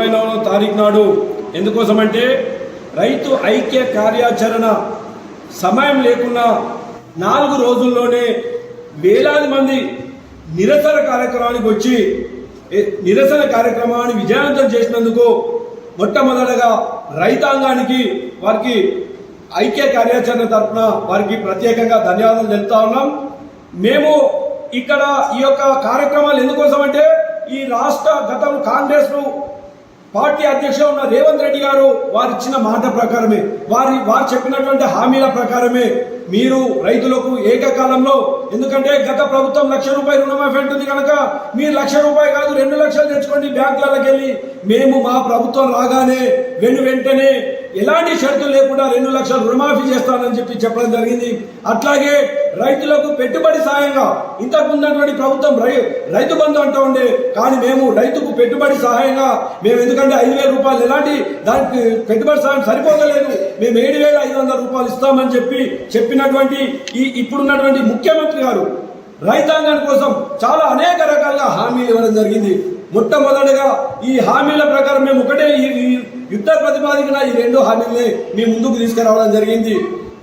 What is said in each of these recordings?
ఇరవై నాలుగో తారీఖు నాడు ఎందుకోసమంటే రైతు ఐక్య కార్యాచరణ సమయం లేకుండా నాలుగు రోజుల్లోనే వేలాది మంది నిరసన కార్యక్రమానికి వచ్చి నిరసన కార్యక్రమాన్ని విజయవంతం చేసినందుకు మొట్టమొదటగా రైతాంగానికి వారికి ఐక్య కార్యాచరణ తరఫున వారికి ప్రత్యేకంగా ధన్యవాదాలు తెలుపుతా ఉన్నాం. మేము ఇక్కడ ఈ యొక్క కార్యక్రమాలు ఎందుకోసం అంటే ఈ రాష్ట్ర గతం కాంగ్రెస్ను పార్టీ అధ్యక్షుడు ఉన్న రేవంత్ రెడ్డి గారు వారు ఇచ్చిన మాట ప్రకారమే వారి వారు చెప్పినటువంటి హామీల ప్రకారమే మీరు రైతులకు ఏకకాలంలో ఎందుకంటే గత ప్రభుత్వం లక్ష రూపాయలు రుణమాఫీ అంటుంది కనుక మీరు లక్ష రూపాయలు కాదు రెండు లక్షలు తెచ్చుకోండి బ్యాంకులకి వెళ్ళి. మేము మా ప్రభుత్వం రాగానే వెను వెంటనే ఎలాంటి షరతులు లేకుండా రెండు లక్షలు రుణమాఫీ చేస్తానని చెప్పి చెప్పడం జరిగింది. అట్లాగే రైతులకు పెట్టుబడి సాయంగా ఇంతకు ఉన్నటువంటి ప్రభుత్వం రై- రైతు బంధు అంటూ ఉండే కానీ మేము రైతుకు పెట్టుబడి సహాయంగా మేము ఎందుకంటే ఐదు వేల రూపాయలు ఎలాంటి దానికి పెట్టుబడి సహాయం సరిపోతలేదు. మేము ఏడు వేల ఐదు వందల రూపాయలు ఇస్తామని చెప్పి చెప్పినటువంటి ఈ ఇప్పుడున్నటువంటి ముఖ్యమంత్రి గారు రైతాంగం కోసం చాలా అనేక రకాలుగా హామీలు ఇవ్వడం జరిగింది. మొట్టమొదటిగా ఈ హామీల ప్రకారం మేము ఒకటే ఈ యుద్ధ ప్రతిపాదికన ఈ రెండు హామీల్ని మీ ముందుకు తీసుకురావడం జరిగింది.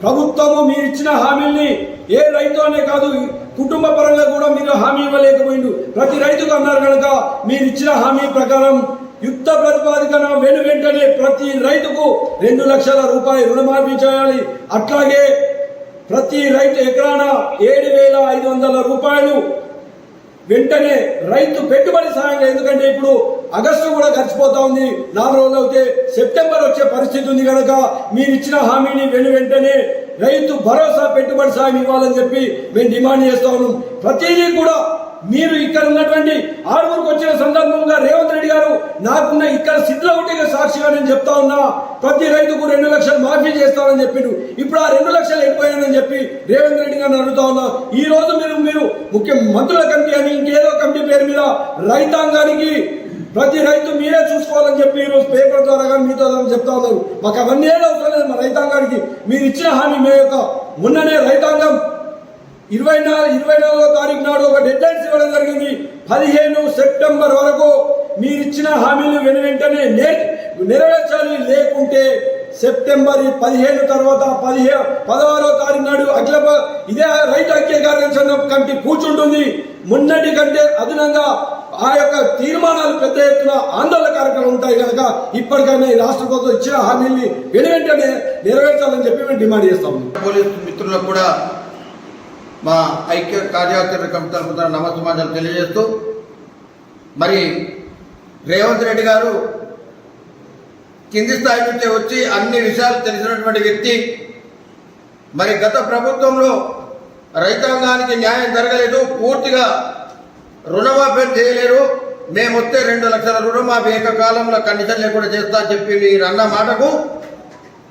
ప్రభుత్వము మీరు ఇచ్చిన హామీల్ని ఏ రైతు అనే కాదు కుటుంబ పరంగా కూడా మీరు హామీ ఇవ్వలేకపోయిండు. ప్రతి రైతుకు అన్నారు కనుక మీరు ఇచ్చిన హామీ ప్రకారం యుద్ధ ప్రతిపాదికన వెను వెంటనే ప్రతి రైతుకు రెండు లక్షల రూపాయలు రుణమాఫీ చేయాలి. అట్లాగే ప్రతి రైతు ఎకరాన ఏడు వేల ఐదు వందల రూపాయలు వెంటనే రైతు పెట్టుబడి సాయంగా. ఎందుకంటే ఇప్పుడు ఆగస్టు కూడా గడిచిపోతా ఉంది. నాలుగు రోజులు అయితే సెప్టెంబర్ వచ్చే పరిస్థితి ఉంది కనుక మీరు ఇచ్చిన హామీని వెను వెంటనే రైతు భరోసా పెట్టుబడి సాయం ఇవ్వాలని చెప్పి మేము డిమాండ్ చేస్తా ఉన్నాం. ప్రతిదీ కూడా మీరు ఇక్కడ ఉన్నటువంటి ఆరుగురికి వచ్చిన సందర్భంగా రేవంత్ రెడ్డి గారు నాకున్న ఇక్కడ సిద్ధుల ఒకటిగా సాక్షిగా నేను చెప్తా ఉన్నా ప్రతి రైతుకు రెండు లక్షలు మాఫీ చేస్తానని చెప్పిండు ఇప్పుడు ఆ రెండు లక్షలు వెళ్ళిపోయానని చెప్పి రేవంత్ రెడ్డి గారిని అడుగుతా ఉన్నా. ఈ రోజు మీరు మీరు ముఖ్య మంత్రుల కమిటీ అని ఇంకేదో కమిటీ పేరు మీద రైతాంగానికి ప్రతి రైతు మీరే చూసుకోవాలని చెప్పి ఈరోజు పేపర్ ద్వారా కానీ మీతో చెప్తా ఉన్నారు. మాకు అవన్నీ అవసరం లేదు మా రైతాంగానికి. మీరు ఇచ్చిన హామీ మే యొక్క మొన్ననే రైతాంగం ఇరవై నాలుగు ఇరవై నాలుగో తారీఖు నాడు ఒక డెడ్ లైన్స్ ఇవ్వడం జరిగింది. పదిహేను సెప్టెంబర్ వరకు మీరు ఇచ్చిన హామీలు వెను వెంటనే నే- నెరవేర్చాలి. లేకుంటే సెప్టెంబర్ పదిహేను తర్వాత పదిహేను పదహారో తారీఖు నాడు అఖిల ఇదే రైతు ఐక్య కార్యాచరణ కమిటీ కూర్చుంటుంది. మొన్నటి కంటే అదనంగా ఆ యొక్క తీర్మానాలు పెద్ద ఎత్తున ఆందోళన కార్యక్రమాలు ఉంటాయి కనుక ఇప్పటికైనా ఈ రాష్ట్ర ప్రభుత్వం ఇచ్చిన హామీల్ని వెను వెంటనే నెరవేర్చాలని చెప్పి మేము డిమాండ్ చేస్తాము పోలీసు మిత్రులకు కూడా మా ఐక్య కార్యాచరణ కమిటీ తరఫున నమస్సమాజాలు తెలియజేస్తూ మరి రేవంత్ రెడ్డి గారు కింది స్థాయి నుంచే వచ్చి అన్ని విషయాలు తెలిసినటువంటి వ్యక్తి. మరి గత ప్రభుత్వంలో రైతాంగానికి న్యాయం జరగలేదు పూర్తిగా రుణమాఫీ చేయలేరు. మేము వస్తే రెండు లక్షల రుణమాఫీ ఏకకాలంలో కండిషన్ లేకుండా చేస్తా చెప్పి మీరు అన్న మాటకు.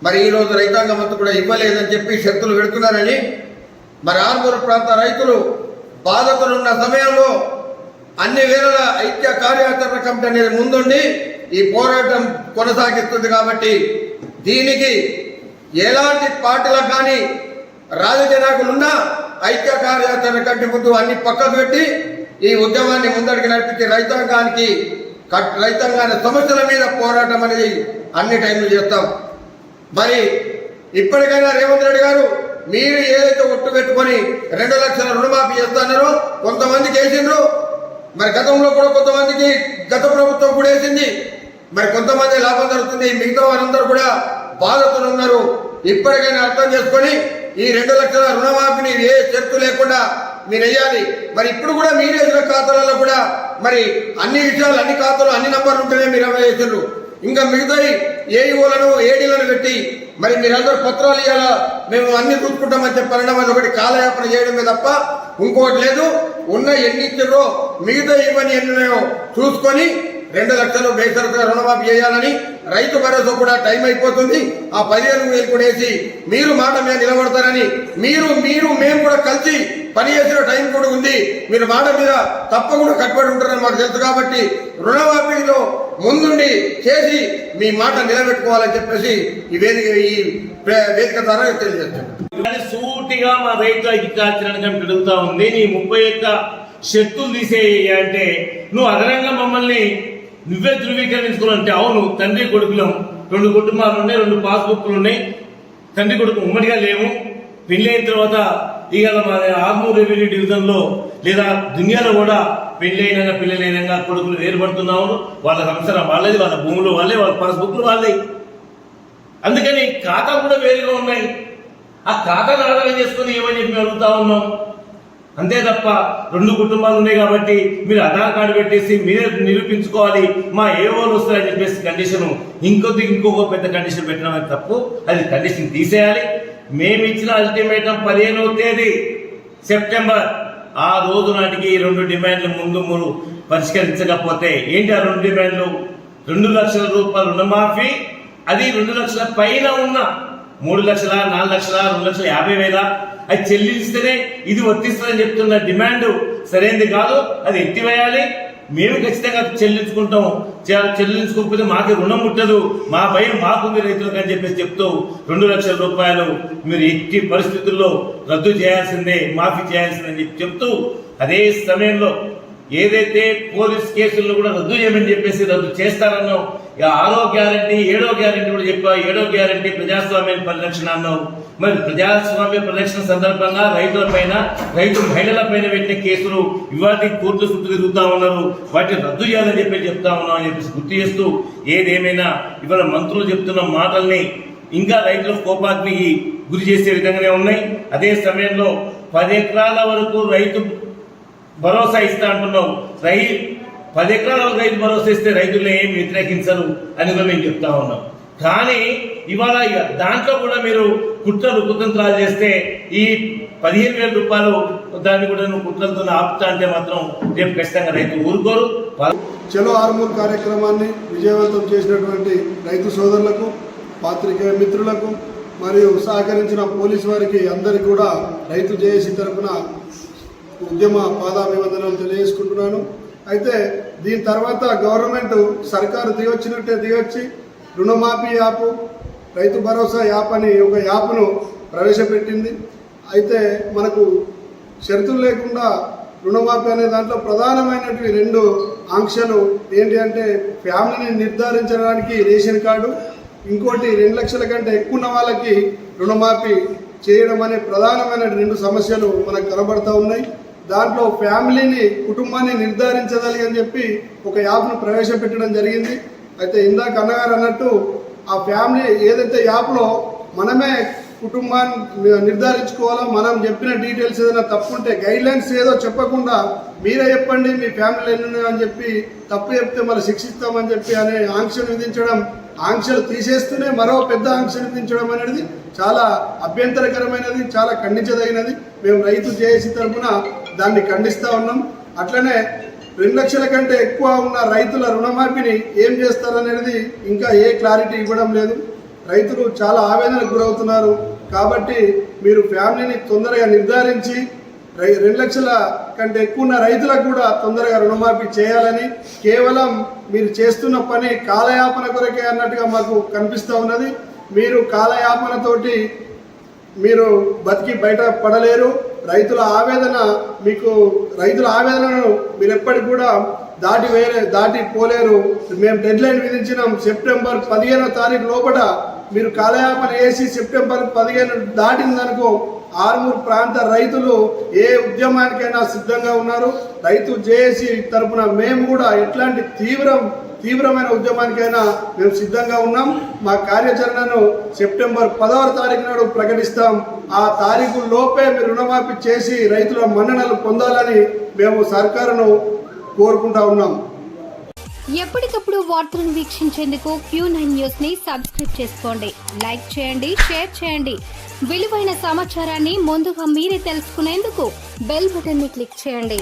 మరి ఈ రోజు రైతాంగం అంతా కూడా ఇవ్వలేదని చెప్పి షరతులు పెడుతున్నారని. మరి ఆర్మూరు ప్రాంత రైతులు బాధకులున్న సమయంలో అన్ని వేళల ఐక్య కార్యాచరణ కమిటీ అనేది ముందుండి ఈ పోరాటం కొనసాగిస్తుంది కాబట్టి దీనికి ఎలాంటి పార్టీలకు కానీ రాజకీయ నాయకులున్నా ఐక్య కార్యాచరణ కంటే ముందు అన్ని పక్కకు పెట్టి ఈ ఉద్యమాన్ని ముందడికి నడిపించే రైతాంగానికి రైతాంగాన్ని సమస్యల మీద పోరాటం అనేది అన్ని టైంలు చేస్తాం. మరి ఇప్పటికైనా రేవంత్ రెడ్డి గారు మీరు ఏదైతే ఒట్టు పెట్టుకొని రెండు లక్షల రుణమాఫీ చేస్తున్నారో కొంతమందికి వేసిండ్రు. మరి గతంలో కూడా కొంతమందికి గత ప్రభుత్వం కూడా వేసింది. మరి కొంతమంది లాభం జరుగుతుంది. మిగతా వారందరూ కూడా బాధతులు ఉన్నారు. ఇప్పటికైనా అర్థం చేసుకొని ఈ రెండు లక్షల రుణమాఫీని ఏ చెట్టు లేకుండా మీరు వేయాలి మరి ఇప్పుడు కూడా మీరు వేసిన ఖాతాలలో కూడా మరి అన్ని విషయాలు అన్ని ఖాతాలు అన్ని నంబర్లు ఉంటేనే మీరు అమలు చేసిండ్రు. ఇంకా మిగతా ఏఈఓలను ఏడీలను పెట్టి మరి మీరందరూ పత్రాలు ఇవ్వాలా మేము అన్ని చూసుకుంటామని చెప్పనడం అది ఒకటి కాలయాపన చేయడమే తప్ప ఇంకోటి లేదు. ఉన్న ఎన్ని ఇచ్చారో మిగతా ఇవన్నీ ఎన్ని చూసుకొని రెండు లక్షలు బేసరతుగా రుణమాఫీ చేయాలని రైతు భరోసా కూడా టైం అయిపోతుంది. ఆ పదిహేను వేలు కూడా వేసి మీరు మాట మీద నిలబడతారని మీరు మీరు మేము కూడా కలిసి పని చేసిన టైం కూడా ఉంది. మీరు మాట మీద తప్పకుండా కట్టుబడి ఉంటారని మాకు తెలుసు కాబట్టి రుణమాఫీలో ముందుండి చేసి మీ మాట నిలబెట్టుకోవాలని చెప్పేసి ఈ వేదిక ఈ వేదిక ద్వారా తెలియజేస్తాను సూటిగా మా రైతు ఐక్యాచరణ కమిటీ ఉంది నీ ముప్పై యొక్క శక్తులు తీసేయ అంటే నువ్వు అదనంగా మమ్మల్ని నువ్వే ధృవీకరించుకోవాలంటే అవును తండ్రి కొడుకులం. రెండు కుటుంబాలు ఉన్నాయి రెండు పాస్బుక్లు ఉన్నాయి. తండ్రి కొడుకు ఉమ్మడిగా లేవు. పెళ్ళి అయిన తర్వాత ఇవాళ మన ఆర్మూర్ రెవెన్యూ డివిజన్లో లేదా దునియాలో కూడా పెళ్ళి అయినా పిల్లలైనా కొడుకులు వేరుపడుతున్నాము వాళ్ళ సంసారం వాళ్ళది వాళ్ళ భూములు వాళ్ళే వాళ్ళ పాస్బుక్లు వాళ్ళే. అందుకని ఖాతాలు కూడా వేరుగా ఉన్నాయి. ఆ ఖాతాను ఆధారం చేసుకుని ఏమని చెప్పి అడుగుతా ఉన్నాం? అంతే తప్ప రెండు కుటుంబాలు ఉన్నాయి కాబట్టి మీరు ఆధార్ కార్డు పెట్టేసి మీరే నిరూపించుకోవాలి. మా ఏ వాళ్ళు వస్తారని చెప్పేసి కండిషన్ ఇంకొద్ది ఇంకొక పెద్ద కండిషన్ పెట్టడం అనేది తప్పు. అది కండిషన్ తీసేయాలి. మేము ఇచ్చిన అల్టిమేటం పదిహేనవ తేదీ సెప్టెంబర్ ఆ రోజు నాటికి ఈ రెండు డిమాండ్లు ముందు మూడు పరిష్కరించకపోతే ఏంటి ఆ రెండు డిమాండ్లు? రెండు లక్షల రూపాయలు రుణమాఫీ అది రెండు లక్షల పైన ఉన్న మూడు లక్షల నాలుగు లక్షల రెండు లక్షల యాభై వేల అది చెల్లిస్తేనే ఇది వర్తిస్తుందని చెప్తున్న డిమాండ్ సరైనది కాదు అది ఎత్తివేయాలి. మేము ఖచ్చితంగా చెల్లించుకుంటాం. చెల్లించుకోకపోతే మాకు రుణం ముట్టదు. మా భయం మాకుంది రైతులకు అని చెప్పేసి చెప్తూ రెండు లక్షల రూపాయలు మీరు ఎట్టి పరిస్థితుల్లో రద్దు చేయాల్సిందే మాఫీ చేయాల్సిందే అని చెప్పి చెప్తూ అదే సమయంలో ఏదైతే పోలీస్ కేసులను కూడా రద్దు చేయమని చెప్పేసి రద్దు చేస్తారన్నో ఇక ఆరో గ్యారంటీ ఏడో గ్యారంటీ కూడా చెప్పా. ఏడో గ్యారంటీ ప్రజాస్వామ్య పరిరక్షణ అన్నావు మరి ప్రజాస్వామ్య పరిరక్షణ సందర్భంగా రైతుల పైన రైతు మహిళల పైన పెట్టిన కేసులు ఇవాటి కోర్టు చుట్టూ తిరుగుతా ఉన్నారు. వాటిని రద్దు చేయాలని చెప్పి చెప్తా ఉన్నాం అని చెప్పేసి గుర్తు చేస్తూ ఏదేమైనా ఇవాళ మంత్రులు చెప్తున్న మాటల్ని ఇంకా రైతుల కోపాగ్నికి గురి చేసే విధంగానే ఉన్నాయి. అదే సమయంలో పది ఎకరాల వరకు రైతు భరోసా ఇస్తా అంటున్నావు. రై పది ఎకరాల రైతు భరోసా ఇస్తే రైతులు ఏం వ్యతిరేకించరు అని కూడా మేము చెప్తా ఉన్నాం. కానీ ఇవాళ ఇక దాంట్లో కూడా మీరు కుట్రలు కుతంత్రాలు చేస్తే ఈ పదిహేను వేల రూపాయలు దాన్ని కూడా నువ్వు కుట్రలతో ఆపుతా అంటే మాత్రం రేపు ఖచ్చితంగా రైతు ఊరుకోరు. చలో ఆర్మూర్ కార్యక్రమాన్ని విజయవంతం చేసినటువంటి రైతు సోదరులకు పాత్రికేయ మిత్రులకు మరియు సహకరించిన పోలీసు వారికి అందరికీ కూడా రైతు జేఏసీ తరఫున ఉద్యమ పాదాభివందనాలు తెలియజేసుకుంటున్నాను. అయితే దీని తర్వాత గవర్నమెంట్ సర్కారు దిగొచ్చినట్టే దిగొచ్చి రుణమాఫీ యాప్ రైతు భరోసా యాప్ అని ఒక యాప్ను ప్రవేశపెట్టింది. అయితే మనకు షరతులు లేకుండా రుణమాఫీ అనే దాంట్లో ప్రధానమైనటువంటి రెండు ఆంక్షలు. ఏంటి అంటే ఫ్యామిలీని నిర్ధారించడానికి రేషన్ కార్డు ఇంకోటి రెండు లక్షల కంటే ఎక్కువ ఉన్న వాళ్ళకి రుణమాఫీ చేయడం అనే ప్రధానమైన రెండు సమస్యలు మనకు కనబడతా ఉన్నాయి. దాంట్లో ఫ్యామిలీని కుటుంబాన్ని నిర్ధారించదాలి అని చెప్పి ఒక యాప్ను ప్రవేశపెట్టడం జరిగింది. అయితే ఇందాక అన్నగారు అన్నట్టు ఆ ఫ్యామిలీ ఏదైతే యాప్లో మనమే కుటుంబాన్ని నిర్ధారించుకోవాలా మనం చెప్పిన డీటెయిల్స్ ఏదైనా తప్పుంటే గైడ్లైన్స్ ఏదో చెప్పకుండా మీరే చెప్పండి మీ ఫ్యామిలీ ఎన్ని ఉన్నాయో అని చెప్పి తప్పు చెప్తే మళ్ళీ శిక్షిస్తామని చెప్పి అనే ఆంక్షలు విధించడం ఆంక్షలు తీసేస్తూనే మరో పెద్ద ఆంక్షలు విధించడం అనేది చాలా అభ్యంతరకరమైనది చాలా ఖండించదగినది. మేము రైతు జేఏసీ తరఫున దాన్ని ఖండిస్తూ ఉన్నాం. అట్లనే రెండు లక్షల కంటే ఎక్కువ ఉన్న రైతుల రుణమాఫీని ఏం చేస్తారనేది ఇంకా ఏ క్లారిటీ ఇవ్వడం లేదు. రైతులు చాలా ఆవేదనకు గురవుతున్నారు. కాబట్టి మీరు ఫ్యామిలీని తొందరగా నిర్ధారించి రై రెండు లక్షల కంటే ఎక్కువ ఉన్న రైతులకు కూడా తొందరగా రుణమాఫీ చేయాలని కేవలం మీరు చేస్తున్న పని కాలయాపన కొరకే అన్నట్టుగా మాకు కనిపిస్తూ ఉన్నది. మీరు కాలయాపనతోటి మీరు బతికి బయట పడలేరు. రైతుల ఆవేదన మీకు రైతుల ఆవేదనను మీరు ఎప్పటికి కూడా దాటి వేరే దాటి పోలేరు. మేము డెడ్ లైన్ విధించినాం సెప్టెంబర్ పదిహేనో తారీఖు లోపల. మీరు కాలయాపన వేసి సెప్టెంబర్ పదిహేను దాటిందనుకో ఆర్మూర్ ప్రాంత రైతులు ఏ ఉద్యమానికైనా సిద్ధంగా ఉన్నారు. రైతు జేఏసీ తరపున మేము కూడా ఎట్లాంటి తీవ్రం తీవ్రమైన ఉద్యమానికైనా మేము సిద్ధంగా ఉన్నాం. మా కార్యాచరణను సెప్టెంబర్ పదవ తారీఖు నాడు ప్రకటిస్తాం. ఆ తారీఖు లోపే మీరు రుణమాఫీ చేసి రైతుల మన్ననలు పొందాలని మేము సర్కారును కోరుకుంటా ఉన్నాం. ఎప్పటికప్పుడు వార్తలను వీక్షించేందుకు క్యూ నైన్ న్యూస్ని సబ్స్క్రైబ్ చేసుకోండి. లైక్ చేయండి షేర్ చేయండి. విలువైన సమాచారాన్ని ముందుగా మీరే తెలుసుకునేందుకు బెల్ బటన్ని క్లిక్ చేయండి.